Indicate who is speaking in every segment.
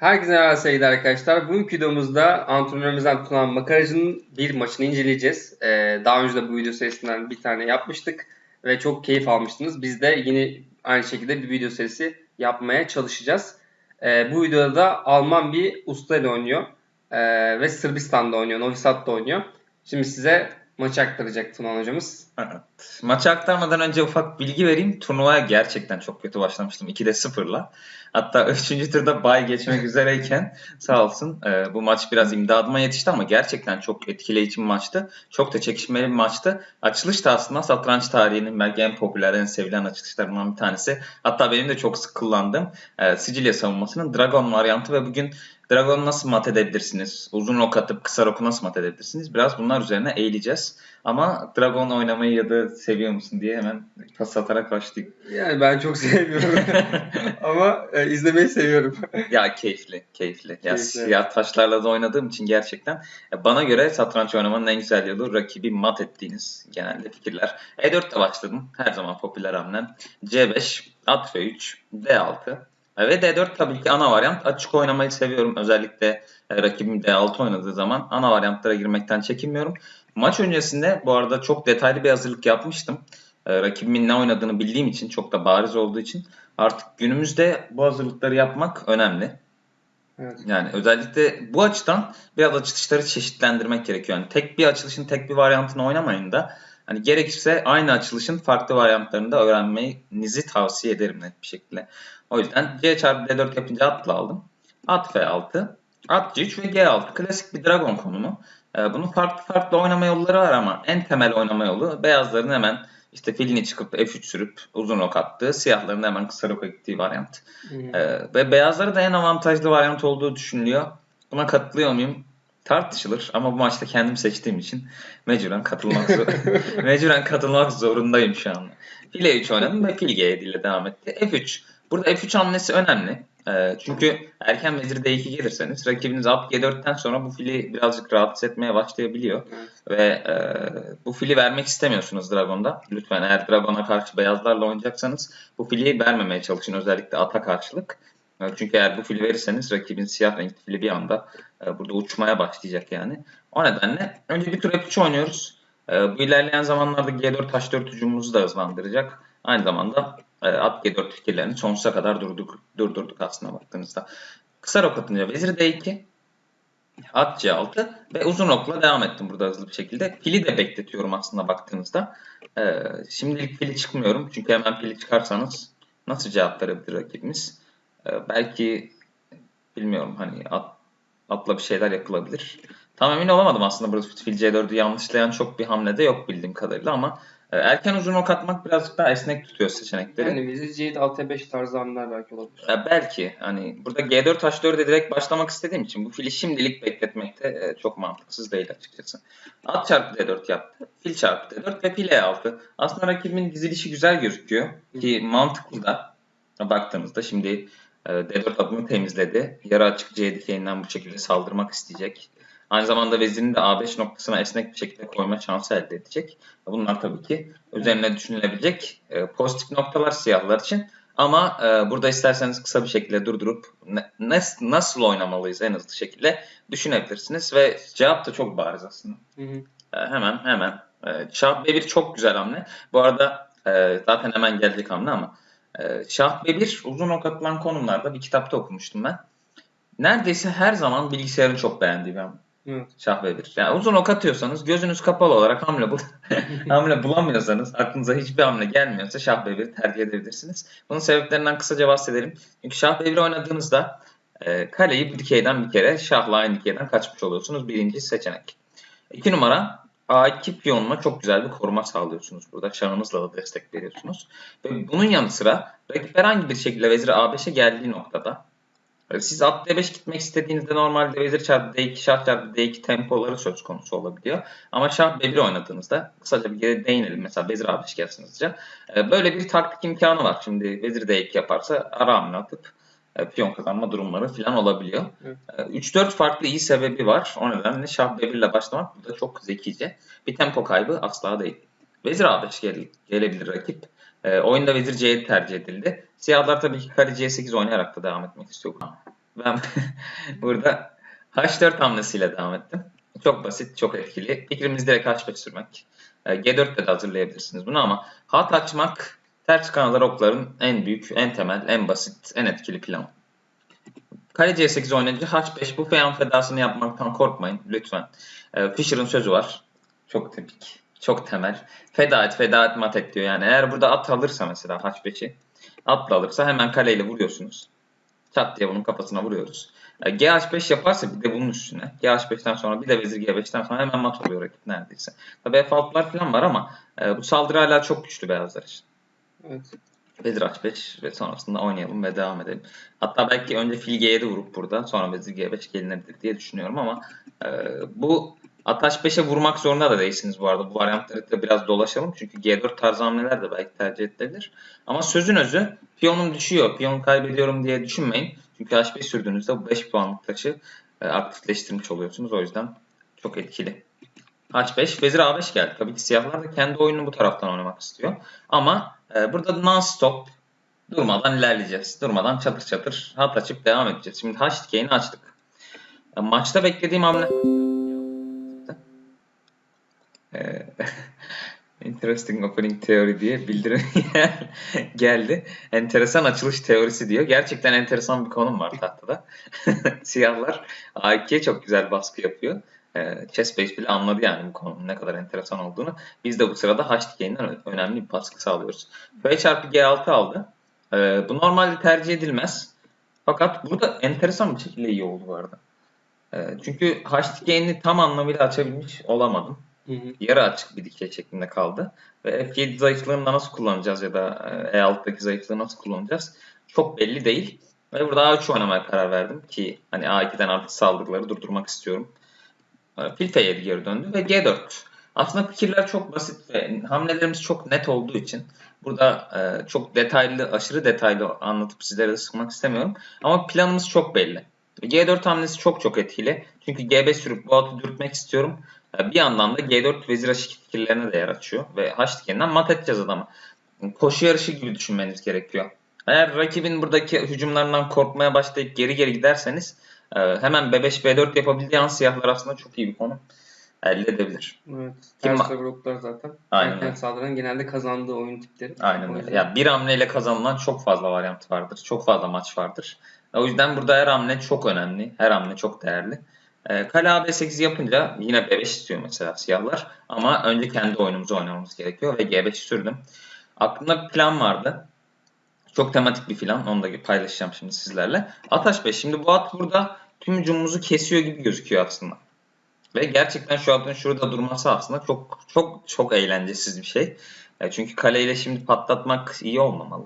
Speaker 1: Herkese merhaba sevgili arkadaşlar. Bugünkü videomuzda antrenörümüzden Tunan Makaracı'nın bir maçını inceleyeceğiz. Ee, daha önce de bu video serisinden bir tane yapmıştık ve çok keyif almıştınız. Biz de yine aynı şekilde bir video serisi yapmaya çalışacağız. Ee, bu videoda da Alman bir usta ile oynuyor ee, ve Sırbistan'da oynuyor, Novi Sad'da oynuyor. Şimdi size maçı aktaracak Tunan hocamız.
Speaker 2: Evet. Maçı aktarmadan önce ufak bilgi vereyim. Turnuvaya gerçekten çok kötü başlamıştım. 2'de 0'la. Hatta 3. turda bay geçmek üzereyken sağ olsun e, bu maç biraz imdadıma yetişti ama gerçekten çok etkileyici bir maçtı. Çok da çekişmeli bir maçtı. Açılış da aslında satranç tarihinin belki en popüler, en sevilen açılışlarından bir tanesi. Hatta benim de çok sık kullandığım e, Sicilya savunmasının Dragon varyantı ve bugün Dragon'u nasıl mat edebilirsiniz? Uzun ok atıp kısa oku nasıl mat edebilirsiniz? Biraz bunlar üzerine eğileceğiz. Ama Dragon oynamayı ya da seviyor musun diye hemen pas atarak başlayayım.
Speaker 1: Yani ben çok sevmiyorum ama e, izlemeyi seviyorum.
Speaker 2: ya keyifli, keyifli. Ya siyah taşlarla da oynadığım için gerçekten e, bana göre satranç oynamanın en güzel yolu rakibi mat ettiğiniz genelde fikirler. E4'te başladım. Her zaman popüler hamlem. C5, at F3, D6. E, Ve D4 tabii ki ana varyant. Açık oynamayı seviyorum. Özellikle e, rakibim D6 oynadığı zaman ana varyantlara girmekten çekinmiyorum. Maç öncesinde bu arada çok detaylı bir hazırlık yapmıştım. E, rakibimin ne oynadığını bildiğim için çok da bariz olduğu için artık günümüzde bu hazırlıkları yapmak önemli.
Speaker 1: Evet.
Speaker 2: Yani özellikle bu açıdan biraz açılışları çeşitlendirmek gerekiyor. Yani tek bir açılışın tek bir varyantını oynamayın da hani gerekirse aynı açılışın farklı varyantlarını da öğrenmenizi tavsiye ederim net bir şekilde. O yüzden C çarpı D4 yapınca atla aldım. At F6, at C3 ve G6. Klasik bir dragon konumu. Ee, bunun farklı farklı oynama yolları var ama en temel oynama yolu beyazların hemen işte filini çıkıp F3 sürüp uzun ok attığı, siyahların hemen kısa oka gittiği varyant. Ee, ve beyazları da en avantajlı varyant olduğu düşünülüyor. Buna katılıyor muyum? Tartışılır ama bu maçta kendim seçtiğim için mecburen katılmak zor mecburen katılmak zorundayım şu an. Fil E3 oynadım ve fil G7 ile devam etti. F3. Burada F3 hamlesi önemli. Ee, çünkü erken vezir D2 gelirseniz rakibiniz at G4'ten sonra bu fili birazcık rahatsız etmeye başlayabiliyor. Ve e, bu fili vermek istemiyorsunuz Dragon'da. Lütfen eğer Dragon'a karşı beyazlarla oynayacaksanız bu fili vermemeye çalışın özellikle ata karşılık. E, Çünkü eğer bu fili verirseniz rakibin siyah renkli fili bir anda e, burada uçmaya başlayacak yani. O nedenle önce bir tur F3 oynuyoruz. E, bu ilerleyen zamanlarda G4 H4 hücumumuzu da hızlandıracak. Aynı zamanda at G4 fikirlerini sonsuza kadar durduk, durdurduk aslında baktığınızda. Kısa rok atınca vezir D2, at C6 ve uzun okla devam ettim burada hızlı bir şekilde. Fili de bekletiyorum aslında baktığınızda. Şimdilik fili çıkmıyorum çünkü hemen fili çıkarsanız nasıl cevap verebilir rakibimiz? Ee, belki bilmiyorum hani at, atla bir şeyler yapılabilir. Tam emin olamadım aslında burada fil C4'ü yanlışlayan çok bir hamle de yok bildiğim kadarıyla ama e, erken uzun ok atmak birazcık daha esnek tutuyor seçenekleri.
Speaker 1: Yani vezir C7 6-5 tarzı hamleler belki olabilir.
Speaker 2: Ya belki hani burada G4 H4'e direkt başlamak istediğim için bu fili şimdilik bekletmekte e, çok mantıksız değil açıkçası. At çarpı D4 yaptı. Fil çarpı D4 ve fil E6. Aslında rakibimin dizilişi güzel gözüküyor ki mantıklı da baktığımızda şimdi e, D4 adımı temizledi. Yarı açık C dikeyinden bu şekilde saldırmak isteyecek. Aynı zamanda vezirini de A5 noktasına esnek bir şekilde koyma şansı elde edecek. Bunlar tabii ki üzerine düşünülebilecek e, pozitif noktalar siyahlar için. Ama e, burada isterseniz kısa bir şekilde durdurup ne, nasıl oynamalıyız en hızlı şekilde düşünebilirsiniz. Ve cevap da çok bariz aslında.
Speaker 1: Hı hı.
Speaker 2: E, hemen hemen. E, Şah B1 çok güzel hamle. Bu arada e, zaten hemen gelecek hamle ama e, Şah B1 uzun ok atılan konumlarda bir kitapta okumuştum ben. Neredeyse her zaman bilgisayarın çok beğendiği bir hamle.
Speaker 1: Evet.
Speaker 2: Şah B1. Yani uzun ok atıyorsanız gözünüz kapalı olarak hamle bul hamle bulamıyorsanız aklınıza hiçbir hamle gelmiyorsa Şah B1 tercih edebilirsiniz. Bunun sebeplerinden kısaca bahsedelim. Çünkü Şah B1 oynadığınızda e, kaleyi bu dikeyden bir kere Şah'la aynı dikeyden kaçmış oluyorsunuz. Birinci seçenek. İki numara A2 piyonuna çok güzel bir koruma sağlıyorsunuz burada. Şahınızla da destek veriyorsunuz. Ve bunun yanı sıra rakip herhangi bir şekilde vezir A5'e geldiği noktada e, siz at D5 gitmek istediğinizde normalde vezir çarpı D2, şah çarpı D2 tempoları söz konusu olabiliyor. Ama şah B1 oynadığınızda kısaca bir geri değinelim. Mesela vezir A5 gelsin hızlıca. E, Böyle bir taktik imkanı var. Şimdi vezir D2 yaparsa ara hamle atıp piyon kazanma durumları falan olabiliyor.
Speaker 1: Evet.
Speaker 2: E, 3-4 farklı iyi sebebi var. O nedenle şah B1 ile başlamak burada çok zekice. Bir tempo kaybı asla değil. Vezir A5 gel- gelebilir rakip. E, oyunda vezir C7 tercih edildi. Siyahlar tabii ki kare C8 oynayarak da devam etmek istiyor. Ben burada H4 hamlesiyle devam ettim. Çok basit, çok etkili. Fikrimiz direkt H5 sürmek. E, G4'te de hazırlayabilirsiniz bunu ama hat açmak ters kanallar okların en büyük, en temel, en basit, en etkili planı. Kale C8 oynayınca H5 bu feyan fedasını yapmaktan korkmayın lütfen. E, Fischer'ın sözü var. Çok tipik. Çok temel. Feda et, feda et, mat et diyor. Yani eğer burada at alırsa mesela H5'i atla alırsa hemen kaleyle vuruyorsunuz. Çat diye bunun kafasına vuruyoruz. E, GH5 yaparsa bir de bunun üstüne. GH5'ten sonra bir de vezir G5'ten sonra hemen mat oluyor rakip neredeyse. Tabi F6'lar falan var ama e, bu saldırı hala çok güçlü beyazlar için.
Speaker 1: Evet.
Speaker 2: Vezir H5 ve sonrasında oynayalım ve devam edelim. Hatta belki önce fil G7 vurup burada sonra vezir G5 gelinebilir diye düşünüyorum ama e, bu at H5'e vurmak zorunda da değilsiniz bu arada. Bu varyantları da biraz dolaşalım. Çünkü G4 tarzı hamleler de belki tercih edilebilir. Ama sözün özü piyonum düşüyor, piyon kaybediyorum diye düşünmeyin. Çünkü H5 sürdüğünüzde bu 5 puanlık taşı e, aktifleştirmiş oluyorsunuz. O yüzden çok etkili. H5, vezir A5 geldi. Tabii ki siyahlar da kendi oyununu bu taraftan oynamak istiyor. Ama e, burada non-stop durmadan ilerleyeceğiz. Durmadan çatır çatır hat açıp devam edeceğiz. Şimdi H dikeyini açtık. E, maçta beklediğim hamle... E, Interesting Opening Theory diye bildirim geldi. Enteresan açılış teorisi diyor. Gerçekten enteresan bir konum var tahtada. Siyahlar A2'ye çok güzel baskı yapıyor. E, Chessbase bile anladı yani bu konunun ne kadar enteresan olduğunu. Biz de bu sırada H dikeyinden önemli bir baskı sağlıyoruz. F çarpı G6 aldı. E, bu normalde tercih edilmez. Fakat burada enteresan bir şekilde iyi oldu bu arada. E, çünkü H dikeyini tam anlamıyla açabilmiş olamadım.
Speaker 1: Hı hı.
Speaker 2: Yarı açık bir dikey şeklinde kaldı. Ve F7 zayıflığını nasıl kullanacağız ya da E6'daki zayıflığı nasıl kullanacağız çok belli değil. Ve burada A3 oynamaya karar verdim ki hani A2'den artık saldırıları durdurmak istiyorum. Fil F7 geri döndü ve G4. Aslında fikirler çok basit ve hamlelerimiz çok net olduğu için burada e, çok detaylı, aşırı detaylı anlatıp sizlere sıkmak istemiyorum. Ama planımız çok belli. G4 hamlesi çok çok etkili. Çünkü G5 sürüp bu atı dürtmek istiyorum. Bir yandan da G4 vezir H2 fikirlerine de yer açıyor. Ve H dikeninden mat edeceğiz adamı. Koşu yarışı gibi düşünmeniz gerekiyor. Eğer rakibin buradaki hücumlarından korkmaya başlayıp geri geri giderseniz hemen B5 B4 yapabildiği an siyahlar aslında çok iyi bir konu elde edebilir.
Speaker 1: Evet.
Speaker 2: Kim
Speaker 1: Ters gruplar zaten.
Speaker 2: Aynen
Speaker 1: Erken saldıran genelde kazandığı oyun tipleri.
Speaker 2: Aynen öyle. Ya bir hamleyle kazanılan çok fazla varyant vardır. Çok fazla maç vardır. O yüzden burada her hamle çok önemli. Her hamle çok değerli. Ee, kale AB8 yapınca yine B5 istiyor mesela siyahlar. Ama önce kendi oyunumuzu oynamamız gerekiyor ve G5 sürdüm. Aklımda bir plan vardı. Çok tematik bir plan. Onu da paylaşacağım şimdi sizlerle. At H5. Şimdi bu at burada tüm hücumumuzu kesiyor gibi gözüküyor aslında. Ve gerçekten şu atın şurada durması aslında çok çok çok eğlencesiz bir şey. E, Çünkü kaleyle şimdi patlatmak iyi olmamalı.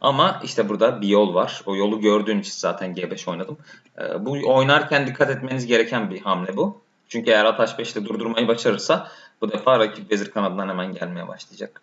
Speaker 2: Ama işte burada bir yol var. O yolu gördüğüm için zaten G5 oynadım. E, Bu oynarken dikkat etmeniz gereken bir hamle bu. Çünkü eğer at H5 ile durdurmayı başarırsa bu defa rakip vezir kanadından hemen gelmeye başlayacak.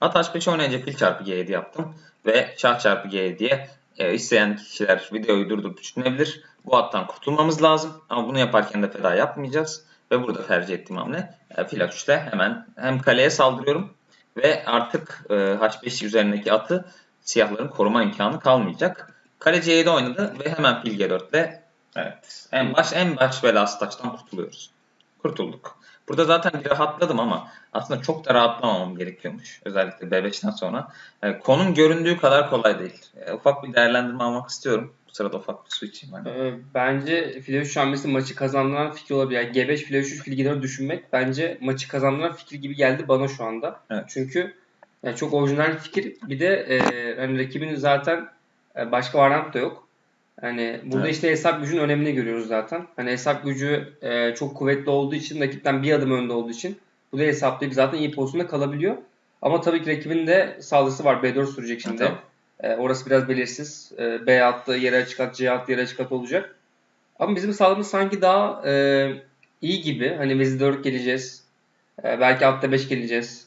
Speaker 2: At H5 oynayınca fil çarpı G7 yaptım. Ve şah çarpı G7'ye e, isteyen kişiler videoyu durdurup düşünebilir. Bu attan kurtulmamız lazım. Ama bunu yaparken de feda yapmayacağız. Ve burada tercih ettiğim hamle e, fil H3'te hemen hem kaleye saldırıyorum ve artık e, H5 üzerindeki atı siyahların koruma imkanı kalmayacak. Kale C7 oynadı ve hemen fil G4'te evet en baş en baş belası taştan kurtuluyoruz. Kurtulduk. Burada zaten rahatladım ama aslında çok da rahatlamamam gerekiyormuş. Özellikle B5'ten sonra. E, konum göründüğü kadar kolay değil. E, ufak bir değerlendirme almak istiyorum. Bu sırada ufak bir su içeyim. Hani.
Speaker 1: Ee, Bence file 3 hamlesi maçı kazandıran fikir olabilir. Yani G5 file 3 fil G4 düşünmek bence maçı kazandıran fikir gibi geldi bana şu anda.
Speaker 2: Evet.
Speaker 1: Çünkü yani çok orijinal bir fikir. Bir de e, hani rakibin zaten e, başka varyant da yok. Hani burada
Speaker 2: Evet.
Speaker 1: işte hesap gücün önemini görüyoruz zaten. Hani hesap gücü e, çok kuvvetli olduğu için rakipten bir adım önde olduğu için bu da hesaplayıp zaten iyi pozisyonda kalabiliyor. Ama tabii ki rakibin de saldırısı var. B4 sürecek şimdi.
Speaker 2: Evet,
Speaker 1: E, orası biraz belirsiz. E, B attı yere açık at, C attı yere açık at olacak. Ama bizim saldırımız sanki daha e, iyi gibi. Hani vezir 4 geleceğiz. E, belki atta 5 geleceğiz.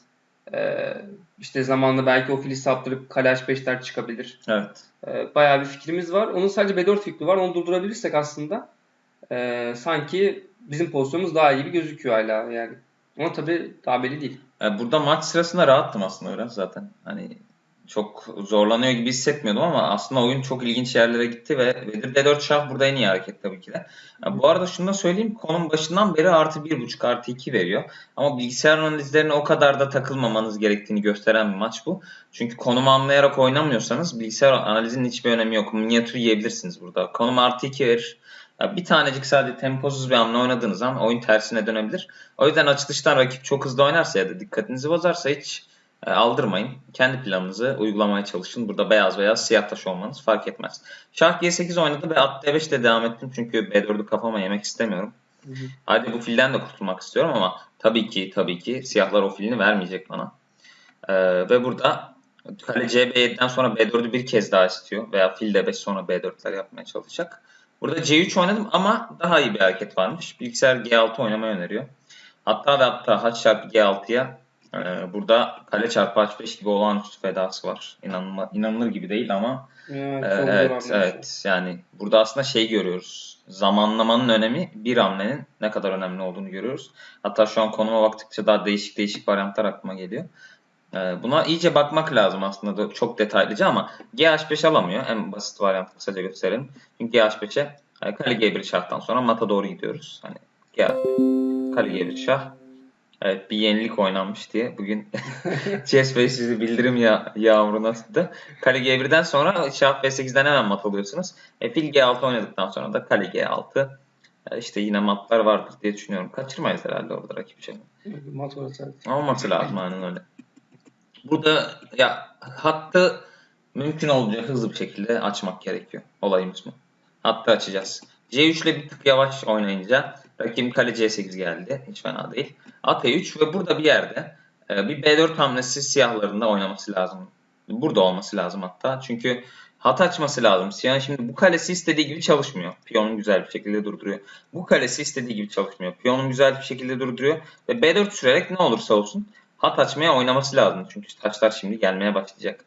Speaker 1: E, işte zamanla belki o fili saptırıp kale H5'ler çıkabilir.
Speaker 2: Evet.
Speaker 1: E, bayağı bir fikrimiz var. Onun sadece B4 fikri var. Onu durdurabilirsek aslında e, sanki bizim pozisyonumuz daha iyi bir gözüküyor hala yani. Ama tabii daha belli değil.
Speaker 2: E, burada maç sırasında rahattım aslında biraz zaten. Hani çok zorlanıyor gibi hissetmiyordum ama aslında oyun çok ilginç yerlere gitti ve Vedir D4 şah burada en iyi hareket tabii ki de. Ya bu arada şunu da söyleyeyim konum başından beri artı 1.5 artı 2 veriyor. Ama bilgisayar analizlerine o kadar da takılmamanız gerektiğini gösteren bir maç bu. Çünkü konumu anlayarak oynamıyorsanız bilgisayar analizinin hiçbir önemi yok. Minyatür yiyebilirsiniz burada. Konum artı 2 verir. Ya bir tanecik sadece temposuz bir hamle oynadığınız zaman oyun tersine dönebilir. O yüzden açılıştan rakip çok hızlı oynarsa ya da dikkatinizi bozarsa hiç aldırmayın. Kendi planınızı uygulamaya çalışın. Burada beyaz veya siyah taş olmanız fark etmez. Şah G8 oynadı ve at D5 ile devam ettim. Çünkü B4'ü kafama yemek istemiyorum.
Speaker 1: Hı hı.
Speaker 2: Hadi bu filden de kurtulmak istiyorum ama tabii ki tabii ki siyahlar o filini vermeyecek bana. Ee, ve burada kale CB7'den sonra B4'ü bir kez daha istiyor. Veya fil D5 sonra B4'ler yapmaya çalışacak. Burada C3 oynadım ama daha iyi bir hareket varmış. Bilgisayar G6 oynamayı öneriyor. Hatta ve hatta H çarpı G6'ya ee, burada kale çarpı h5 gibi olağanüstü fedası var. İnanılma, inanılır gibi değil ama
Speaker 1: Evet,
Speaker 2: e, evet, evet yani burada aslında şey görüyoruz. Zamanlamanın önemi bir hamlenin ne kadar önemli olduğunu görüyoruz. Hatta şu an konuma baktıkça daha değişik değişik varyantlar aklıma geliyor. Ee, Buna iyice bakmak lazım aslında da çok detaylıca ama GH5 alamıyor. En basit varyantı kısaca gösterelim. Çünkü GH5'e e, kale G1 şahtan sonra mata doğru gidiyoruz. Hani G, kale G1 şah Evet bir yenilik oynanmış diye bugün CS Bey sizi bildirim ya yağmuruna tuttu. Kale G1'den sonra şah B8'den hemen mat alıyorsunuz. E, fil G6 oynadıktan sonra da kale G6. E, işte yine matlar vardır diye düşünüyorum. Kaçırmayız herhalde orada rakip şey.
Speaker 1: Mat orası evet.
Speaker 2: Olması lazım aynen öyle. Burada ya hattı mümkün olduğunca hızlı bir şekilde açmak gerekiyor. Olayımız bu. Hattı açacağız. C3 ile bir tık yavaş oynayınca rakibim kale C8 geldi. Hiç fena değil. At E3 ve burada bir yerde e, bir B4 hamlesi siyahlarında oynaması lazım. Burada olması lazım hatta. Çünkü hat açması lazım. Siyahın şimdi bu kalesi istediği gibi çalışmıyor. Piyonun güzel bir şekilde durduruyor. Bu kalesi istediği gibi çalışmıyor. Piyonun güzel bir şekilde durduruyor. Ve B4 sürerek ne olursa olsun hat açmaya oynaması lazım. Çünkü taşlar şimdi gelmeye başlayacak.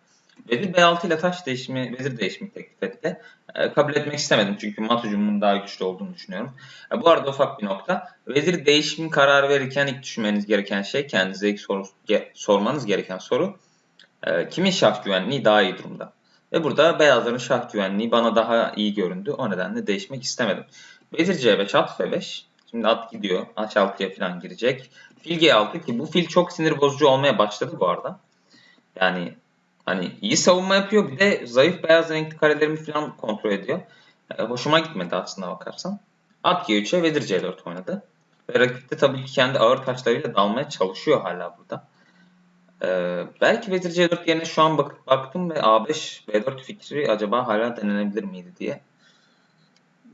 Speaker 2: Vezir B6 ile taş değişimi, vezir değişimi teklif etti. E, kabul etmek istemedim çünkü mat hücumunun daha güçlü olduğunu düşünüyorum. E, bu arada ufak bir nokta. Vezir değişim kararı verirken ilk düşünmeniz gereken şey, kendinize ilk soru, ge, sormanız gereken soru. E, kimin şah güvenliği daha iyi durumda? Ve burada beyazların şah güvenliği bana daha iyi göründü. O nedenle değişmek istemedim. Vezir C5, at F5. Şimdi at gidiyor. H6'ya falan girecek. Fil G6 ki bu fil çok sinir bozucu olmaya başladı bu arada. Yani Hani iyi savunma yapıyor bir de zayıf beyaz renkli karelerimi falan kontrol ediyor. E, hoşuma gitmedi aslında bakarsan. At G3'e Vezir C4 oynadı. Ve rakip de tabii ki kendi ağır taşlarıyla dalmaya çalışıyor hala burada. Ee, belki Vezir C4 yerine şu an bak baktım ve A5 B4 fikri acaba hala denenebilir miydi diye.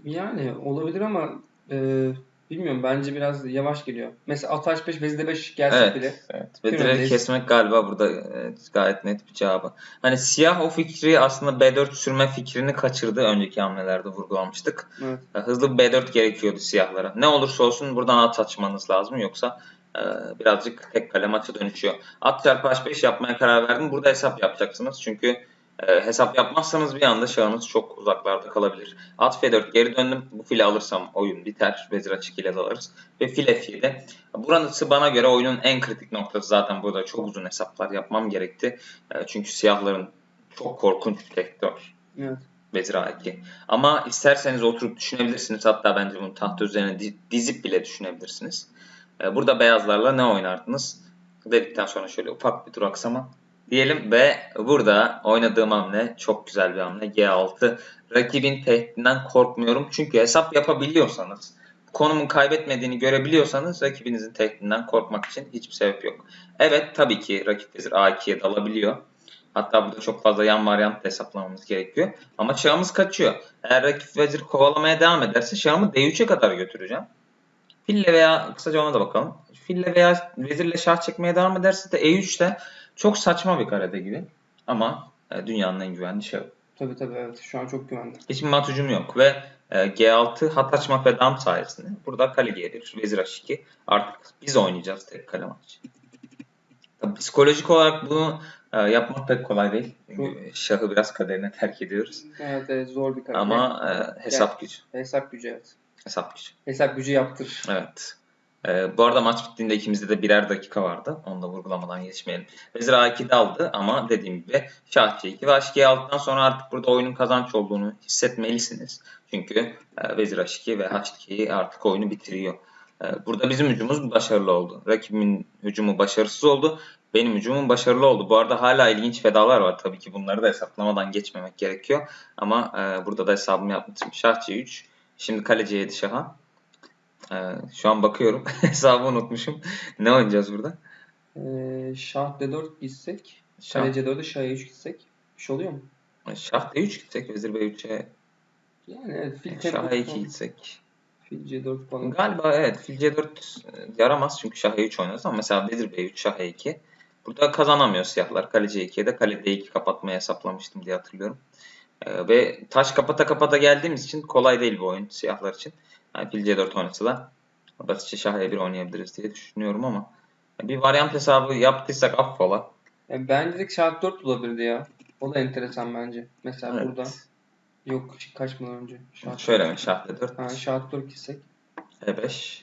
Speaker 1: Yani olabilir ama e, bilmiyorum bence biraz yavaş geliyor. Mesela at H5 vezir D5 gelse
Speaker 2: Evet,
Speaker 1: bile.
Speaker 2: evet.
Speaker 1: Biz-
Speaker 2: kesmek galiba burada gayet net bir cevabı. Hani siyah o fikri aslında B4 sürme fikrini kaçırdı. Önceki hamlelerde vurgulamıştık.
Speaker 1: Evet.
Speaker 2: Hızlı bir B4 gerekiyordu siyahlara. Ne olursa olsun buradan at açmanız lazım. Yoksa e, birazcık tek kale maça dönüşüyor. At çarpı H5 yapmaya karar verdim. Burada hesap yapacaksınız. Çünkü e, hesap yapmazsanız bir anda şahınız çok uzaklarda kalabilir. At F4 geri döndüm. Bu fili alırsam oyun biter. Vezir açık ile dalarız. Ve fil F7. Burası bana göre oyunun en kritik noktası. Zaten burada çok uzun hesaplar yapmam gerekti. E, çünkü siyahların çok korkunç bir var.
Speaker 1: Evet.
Speaker 2: Vezir A2. Ama isterseniz oturup düşünebilirsiniz. Hatta bence bunu tahta üzerine di- dizip bile düşünebilirsiniz. Ee, Burada beyazlarla ne oynardınız? Dedikten sonra şöyle ufak bir duraksama diyelim ve burada oynadığım hamle çok güzel bir hamle. G6. Rakibin tehdidinden korkmuyorum. Çünkü hesap yapabiliyorsanız, konumun kaybetmediğini görebiliyorsanız rakibinizin tehdidinden korkmak için hiçbir sebep yok. Evet tabii ki rakip vezir A2'ye dalabiliyor. Hatta burada çok fazla yan varyant hesaplamamız gerekiyor. Ama şahımız kaçıyor. Eğer rakip vezir kovalamaya devam ederse şahımı D3'e kadar götüreceğim. Fille veya kısaca ona da bakalım. Fille veya vezirle şah çekmeye devam ederse de E3'te çok saçma bir karede gibi. Ama e, dünyanın en güvenli şahı.
Speaker 1: Tabii tabii evet. Şu an çok güvende.
Speaker 2: Hiçbir mat hücum yok ve e, G6 hat açmak ve dam sayesinde burada kale G1, vezir H2 artık biz oynayacağız tek kale maç. Tabii psikolojik olarak bunu e, yapmak pek kolay değil. Çünkü şahı biraz kaderine terk ediyoruz.
Speaker 1: Evet, evet zor bir karar.
Speaker 2: Ama e, hesap gücü.
Speaker 1: Hesap gücü evet.
Speaker 2: Hesap gücü.
Speaker 1: Hesap gücü yaptır.
Speaker 2: Evet. Ee, bu arada maç bittiğinde ikimizde de birer dakika vardı. Onu da vurgulamadan geçmeyelim. Vezir A2'de aldı ama dediğim gibi şah C2 ve H2'yi aldıktan sonra artık burada oyunun kazanç olduğunu hissetmelisiniz. Çünkü e, Vezir H2 ve H2 artık oyunu bitiriyor. E, burada bizim hücumumuz başarılı oldu. Rakibimin hücumu başarısız oldu. Benim hücumum başarılı oldu. Bu arada hala ilginç fedalar var. Tabii ki bunları da hesaplamadan geçmemek gerekiyor. Ama e, burada da hesabımı yapmışım. Şah C3. Şimdi kale C7 şaha. E, şu an bakıyorum. Hesabı unutmuşum. ne oynayacağız burada?
Speaker 1: Ee, şah D4 gitsek.
Speaker 2: Şah,
Speaker 1: Kale C4'e şah E3 gitsek. Bir şey oluyor mu?
Speaker 2: şah D3 gitsek. Vezir B3'e
Speaker 1: Yani evet. Fil
Speaker 2: şah
Speaker 1: T4
Speaker 2: E2
Speaker 1: falan.
Speaker 2: gitsek.
Speaker 1: Fil C4 falan.
Speaker 2: Galiba evet fil C4 yaramaz çünkü şah E3 oynarız ama mesela vezir B3 şah E2. Burada kazanamıyor siyahlar. Kale C2'ye de kale D2 kapatmayı hesaplamıştım diye hatırlıyorum. Ee, ve taş kapata kapata geldiğimiz için kolay değil bu oyun siyahlar için. Yani fil C4 oynasa da basitçe şah E1 oynayabiliriz diye düşünüyorum ama bir varyant hesabı yaptıysak affola.
Speaker 1: Yani bence direkt şah 4 bulabilirdi ya. O da enteresan bence. Mesela
Speaker 2: Evet.
Speaker 1: burada. Yok kaçmadan önce. Şah
Speaker 2: Şöyle mi şah D4
Speaker 1: Ha, şah 4 gitsek.
Speaker 2: E5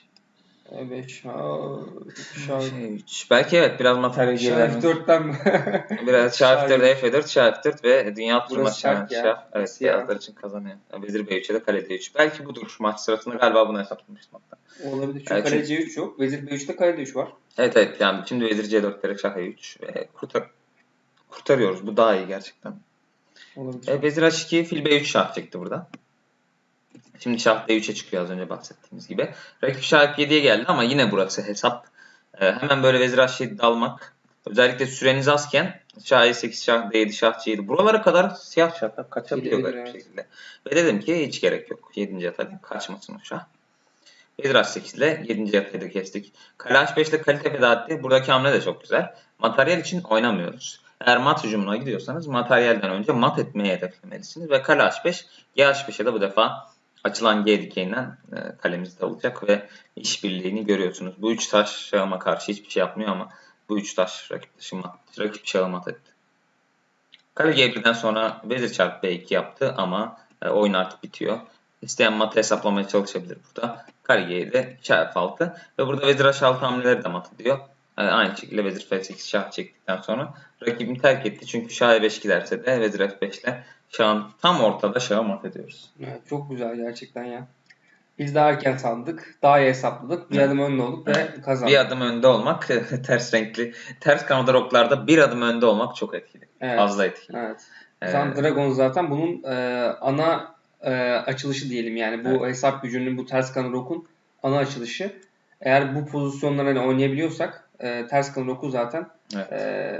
Speaker 1: Evet
Speaker 2: şey 3 belki evet biraz materyal
Speaker 1: F4'ten mi?
Speaker 2: Biraz şah
Speaker 1: Şah
Speaker 2: F4, F4, şah F4 ve dünya turu
Speaker 1: ya.
Speaker 2: şah. Evet, beyazlar için kazanıyor. Yani Vezir B3'e de kale D3. Belki budur maç sırasında galiba bunu hesaplamıştım hatta.
Speaker 1: Olabilir. Çünkü
Speaker 2: Evet,
Speaker 1: kale C3 yok. Vezir B3'te kale D3 var.
Speaker 2: Evet evet yani şimdi Vezir C4'lere şah E3 ve kurtar kurtarıyoruz. Bu daha iyi gerçekten.
Speaker 1: Olabilir.
Speaker 2: E, Vezir H2 fil B3 şah çekti burada. Şimdi şah D3'e çıkıyor az önce bahsettiğimiz gibi. Rakip şah F7'ye geldi ama yine burası hesap. E, hemen böyle Vezir H7 dalmak. Özellikle süreniz azken şah E8, şah D7, şah C7. Buralara kadar siyah şahlar kaçabiliyor
Speaker 1: Gidebilir,
Speaker 2: garip bir şekilde. Ve dedim ki hiç gerek yok. 7. atayla kaçmasın o şah. Vezir H8 ile 7. atayı da kestik. Kale H5 ile kalite feda etti. Buradaki hamle de çok güzel. Materyal için oynamıyoruz. Eğer mat hücumuna gidiyorsanız materyalden önce mat etmeyi hedeflemelisiniz. Ve kale H5, G5'e de bu defa açılan G dikeyinden e, kalemiz de olacak ve işbirliğini görüyorsunuz. Bu üç taş şahıma karşı hiçbir şey yapmıyor ama bu üç taş rakip dışı mat, rakip şahı mat etti. Kale G1'den sonra vezir çarpı B2 yaptı ama e, oyun artık bitiyor. İsteyen matı hesaplamaya çalışabilir burada. Kare G7, şah F6 ve burada vezir H6 hamleleri de mat ediyor. E, aynı şekilde vezir F8 şah çektikten sonra rakibini terk etti. Çünkü şah E5 giderse de vezir F5 ile şahın tam ortada şahı mat ediyoruz.
Speaker 1: Evet, çok güzel gerçekten ya. Biz daha erken sandık. Daha iyi hesapladık. Bir
Speaker 2: Evet.
Speaker 1: adım önde olduk ve kazandık.
Speaker 2: Bir adım önde olmak ters renkli, ters kanada roklarda bir adım önde olmak çok etkili.
Speaker 1: Evet.
Speaker 2: Fazla etkili.
Speaker 1: Evet.
Speaker 2: Ee,
Speaker 1: Dragon zaten bunun e, ana e, açılışı diyelim yani. Bu
Speaker 2: Evet.
Speaker 1: hesap gücünün bu ters kanı rokun ana açılışı. Eğer bu pozisyonları hani oynayabiliyorsak e, ters kanı roku zaten
Speaker 2: evet,
Speaker 1: e,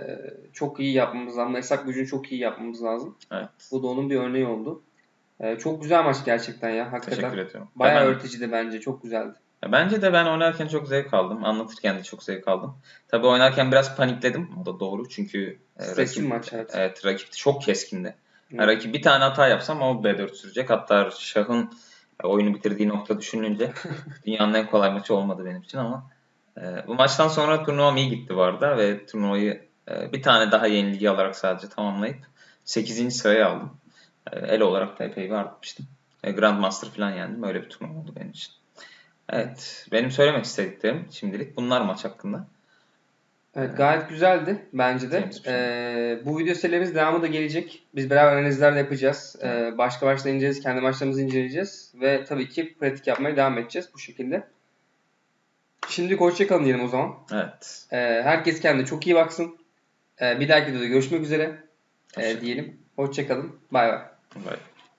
Speaker 1: çok iyi yapmamız lazım. Hesap gücünü çok iyi yapmamız lazım.
Speaker 2: evet.
Speaker 1: Bu da onun bir örneği oldu. E, çok güzel maç gerçekten ya. Hakikaten.
Speaker 2: Teşekkür ediyorum.
Speaker 1: Bayağı
Speaker 2: Ben-
Speaker 1: öğreticiydi bence. Çok güzeldi.
Speaker 2: Ya Bence de ben oynarken çok zevk aldım. Anlatırken de çok zevk aldım. Tabii oynarken biraz panikledim. O da doğru çünkü e, rakip,
Speaker 1: maç evet.
Speaker 2: evet, rakip çok keskindi.
Speaker 1: Evet.
Speaker 2: Yani rakip bir tane hata yapsam o B4 sürecek. Hatta şahın oyunu bitirdiği nokta düşününce dünyanın en kolay maçı olmadı benim için ama e, bu maçtan sonra turnuvam iyi gitti bu arada ve turnuvayı e, bir tane daha yenilgi alarak sadece tamamlayıp 8. sıraya aldım. E, el olarak da epey bir artmıştım. E, Grandmaster falan yendim. Öyle bir turnuva oldu benim için. Evet. Benim söylemek istediklerim şimdilik bunlar maç hakkında.
Speaker 1: Evet gayet güzeldi bence de.
Speaker 2: Şey.
Speaker 1: Ee, bu video serilerimiz devamı da gelecek. Biz beraber analizler de yapacağız. Ee, başka başta inceleyeceğiz, kendi maçlarımızı inceleyeceğiz. Ve tabii ki pratik yapmaya devam edeceğiz bu şekilde. Şimdilik hoşçakalın diyelim o zaman.
Speaker 2: Evet.
Speaker 1: Ee, herkes kendine çok iyi baksın. Ee, bir dahaki videoda görüşmek üzere ee,
Speaker 2: Hoşça-
Speaker 1: diyelim. Hoşçakalın. Bay bay.
Speaker 2: Bye.